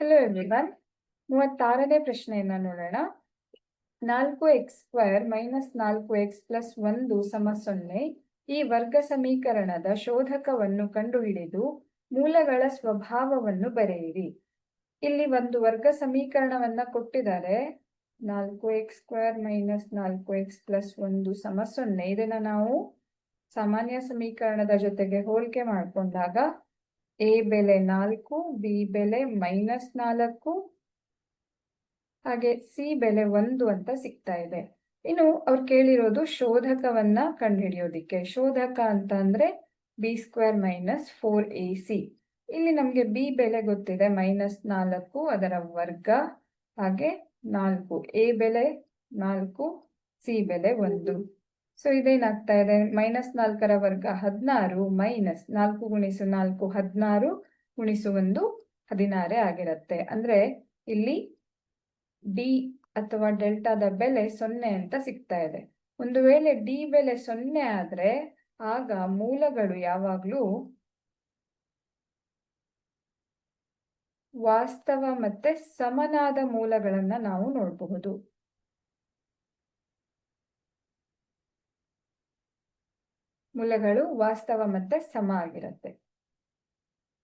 Hello everyone ಮೂವತ್ತಾರನೇ ಪ್ರಶ್ನೆಯನ್ನ ನೋಡೋಣ. ನಾಲ್ಕು ಎಕ್ಸ್ ಸ್ಕ್ವೇರ್ ಮೈನಸ್ ನಾಲ್ಕು ಎಕ್ಸ್ ಪ್ಲಸ್ ಒಂದು ಸಮ ಸೊನ್ನೆ ಈ ವರ್ಗ ಸಮೀಕರಣದ ಶೋಧಕವನ್ನು ಕಂಡುಹಿಡಿದು ಮೂಲಗಳ ಸ್ವಭಾವವನ್ನು ಬರೆಯಿರಿ. ಇಲ್ಲಿ ಒಂದು ವರ್ಗ ಸಮೀಕರಣವನ್ನ ಕೊಟ್ಟಿದ್ದಾರೆ. ನಾಲ್ಕು ಎಕ್ಸ್ ಸ್ಕ್ವೇರ್ ಮೈನಸ್ ನಾಲ್ಕು ಎಕ್ಸ್ ಪ್ಲಸ್ ಒಂದು ಸಮ ಸೊನ್ನೆ ಇದನ್ನ ನಾವು ಸಾಮಾನ್ಯ ಸಮೀಕರಣದ ಜೊತೆಗೆ ಹೋಲಿಕೆ ಮಾಡಿಕೊಂಡಾಗ ಎ ಬೆಲೆ ನಾಲ್ಕು ಬಿ ಬೆಲೆ ಮೈನಸ್ ನಾಲ್ಕು. ಹಾಗೆ ಸಿ ಬೆಲೆ ಒಂದು ಅಂತ ಸಿಗ್ತಾ ಇದೆ. ಇನ್ನು ಅವ್ರು ಕೇಳಿರೋದು ಶೋಧಕವನ್ನ ಕಂಡುಹಿಡಿಯೋದಿಕ್ಕೆ. ಶೋಧಕ ಅಂತ ಅಂದ್ರೆ b square minus four a c ಇಲ್ಲಿ ನಮಗೆ ಬಿ ಬೆಲೆ ಗೊತ್ತಿದೆ ಮೈನಸ್ ನಾಲ್ಕು, ಅದರ ವರ್ಗ. ಹಾಗೆ ನಾಲ್ಕು. ಎ ಬೆಲೆ ನಾಲ್ಕು ಸಿ ಬೆಲೆ ಒಂದು. ಸೊ ಇದೇನಾಗ್ತಾ ಇದೆ? ಮೈನಸ್ ನಾಲ್ಕರ ವರ್ಗ ಹದಿನಾರು, ಮೈನಸ್ ನಾಲ್ಕು ಗುಣಿಸು ನಾಲ್ಕು ಹದಿನಾರು ಗುಣಿಸು ಒಂದು ಹದಿನಾರೇ ಆಗಿರುತ್ತೆ. ಅಂದ್ರೆ ಇಲ್ಲಿ ಡಿ ಅಥವಾ ಡೆಲ್ಟಾದ ಬೆಲೆ ಸೊನ್ನೆ ಅಂತ ಸಿಗ್ತಾ ಇದೆ. ಒಂದು ವೇಳೆ ಡಿ ಬೆಲೆ ಸೊನ್ನೆ ಆದ್ರೆ ಆಗ ಮೂಲಗಳು ಯಾವಾಗ್ಲೂ ವಾಸ್ತವ ಮತ್ತೆ ಸಮನಾದ ಮೂಲಗಳನ್ನ ನಾವು ನೋಡಬಹುದು. ಮೂಲಗಳು ವಾಸ್ತವ ಮತ್ತೆ ಸಮ ಆಗಿರುತ್ತೆ.